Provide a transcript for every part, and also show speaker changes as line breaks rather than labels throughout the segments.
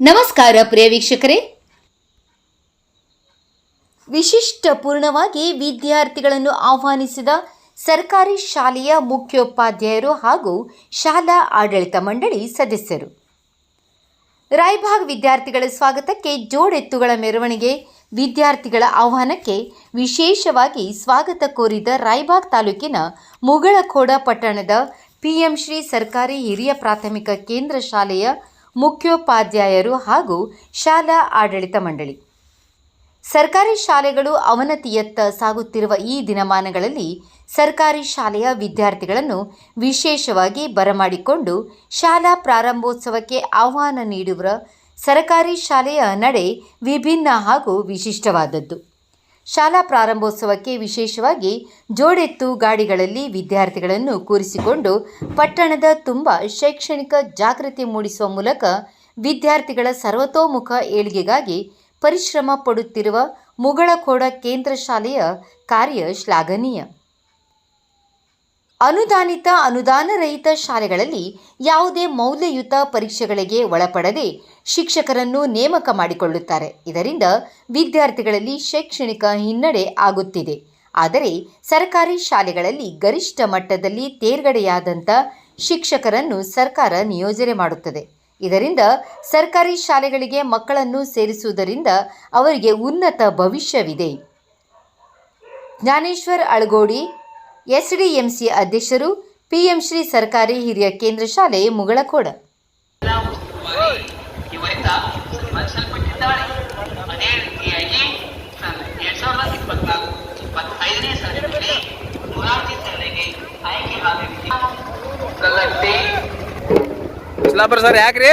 ನಮಸ್ಕಾರ ಪ್ರಿಯ ವೀಕ್ಷಕರೇ. ವಿಶಿಷ್ಟ ಪೂರ್ಣವಾಗಿ ವಿದ್ಯಾರ್ಥಿಗಳನ್ನು ಆಹ್ವಾನಿಸಿದ ಸರ್ಕಾರಿ ಶಾಲೆಯ ಮುಖ್ಯೋಪಾಧ್ಯಾಯರು ಹಾಗೂ ಶಾಲಾ ಆಡಳಿತ ಮಂಡಳಿ ಸದಸ್ಯರು. ರಾಯಭಾಗ್ ವಿದ್ಯಾರ್ಥಿಗಳ ಸ್ವಾಗತಕ್ಕೆ ಜೋಡೆತ್ತುಗಳ ಮೆರವಣಿಗೆ, ವಿದ್ಯಾರ್ಥಿಗಳ ಆಹ್ವಾನಕ್ಕೆ ವಿಶೇಷವಾಗಿ ಸ್ವಾಗತ ಕೋರಿದ ರಾಯಬಾಗ್ ತಾಲೂಕಿನ ಮುಗಳಖೋಡ ಪಟ್ಟಣದ ಪಿಎಂ ಶ್ರೀ ಸರ್ಕಾರಿ ಹಿರಿಯ ಪ್ರಾಥಮಿಕ ಕೇಂದ್ರ ಶಾಲೆಯ ಮುಖ್ಯೋಪಾಧ್ಯಾಯರು ಹಾಗೂ ಶಾಲಾ ಆಡಳಿತ ಮಂಡಳಿ. ಸರ್ಕಾರಿ ಶಾಲೆಗಳು ಅವನತಿಯತ್ತ ಸಾಗುತ್ತಿರುವ ಈ ದಿನಮಾನಗಳಲ್ಲಿ ಸರ್ಕಾರಿ ಶಾಲೆಯ ವಿದ್ಯಾರ್ಥಿಗಳನ್ನು ವಿಶೇಷವಾಗಿ ಬರಮಾಡಿಕೊಂಡು ಶಾಲಾ ಪ್ರಾರಂಭೋತ್ಸವಕ್ಕೆ ಆಹ್ವಾನ ನೀಡುವ ಸರ್ಕಾರಿ ಶಾಲೆಯ ನಡೆ ವಿಭಿನ್ನ ಹಾಗೂ ವಿಶಿಷ್ಟವಾದದ್ದು. ಶಾಲಾ ಪ್ರಾರಂಭೋತ್ಸವಕ್ಕೆ ವಿಶೇಷವಾಗಿ ಜೋಡೆತ್ತು ಗಾಡಿಗಳಲ್ಲಿ ವಿದ್ಯಾರ್ಥಿಗಳನ್ನು ಕೂರಿಸಿಕೊಂಡು ಪಟ್ಟಣದ ತುಂಬ ಶೈಕ್ಷಣಿಕ ಜಾಗೃತಿ ಮೂಡಿಸುವ ಮೂಲಕ ವಿದ್ಯಾರ್ಥಿಗಳ ಸರ್ವತೋಮುಖ ಏಳಿಗೆಗಾಗಿ ಪರಿಶ್ರಮ ಪಡುತ್ತಿರುವ ಮುಗಳಖೋಡ ಕೇಂದ್ರ ಶಾಲೆಯ ಕಾರ್ಯ ಶ್ಲಾಘನೀಯ. ಅನುದಾನಿತ, ಅನುದಾನರಹಿತ ಶಾಲೆಗಳಲ್ಲಿ ಯಾವುದೇ ಮೌಲ್ಯಯುತ ಪರೀಕ್ಷೆಗಳಿಗೆ ಒಳಪಡದೆ ಶಿಕ್ಷಕರನ್ನು ನೇಮಕ ಮಾಡಿಕೊಳ್ಳುತ್ತಾರೆ. ಇದರಿಂದ ವಿದ್ಯಾರ್ಥಿಗಳಲ್ಲಿ ಶೈಕ್ಷಣಿಕ ಹಿನ್ನಡೆ ಆಗುತ್ತಿದೆ. ಆದರೆ ಸರ್ಕಾರಿ ಶಾಲೆಗಳಲ್ಲಿ ಗರಿಷ್ಠ ಮಟ್ಟದಲ್ಲಿ ತೇರ್ಗಡೆಯಾದಂಥ ಶಿಕ್ಷಕರನ್ನು ಸರ್ಕಾರ ನಿಯೋಜನೆ ಮಾಡುತ್ತದೆ. ಇದರಿಂದ ಸರ್ಕಾರಿ ಶಾಲೆಗಳಿಗೆ ಮಕ್ಕಳನ್ನು ಸೇರಿಸುವುದರಿಂದ ಅವರಿಗೆ ಉನ್ನತ ಭವಿಷ್ಯವಿದೆ. ಜ್ಞಾನೇಶ್ವರ್ ಅಳಗೋಡಿ, ಎಸ್ಡಿಎಂಸಿ ಅಧ್ಯಕ್ಷರು, ಪಿಎಂ ಶ್ರೀ ಸರ್ಕಾರಿ ಹಿರಿಯ ಕೇಂದ್ರ ಶಾಲೆ ಮುಗಳಖೋಡ.
ಇಸ್ಲಾಪುರ ಸರ್ ಯಾಕ್ರಿ?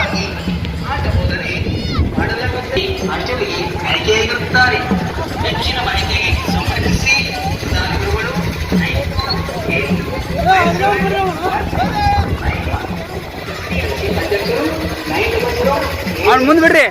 ಪರಿಚಯಕ್ಕಾಗಿ ಆಟ ಬೋಧನೆ ಮಾಡಲಾಗುತ್ತದೆ ಅಷ್ಟರಿಗೆ ಆಯ್ಕೆಯಾಗಿರುತ್ತಾರೆ ಹೆಚ್ಚಿನ ಮಾಹಿತಿಗೆ ಸಂಪರ್ಕಿಸಿ. ವಿಧಾನಗುರುಗಳು
ಅವ್ನು ಮುಂದೆ ಬಿಡ್ರಿ.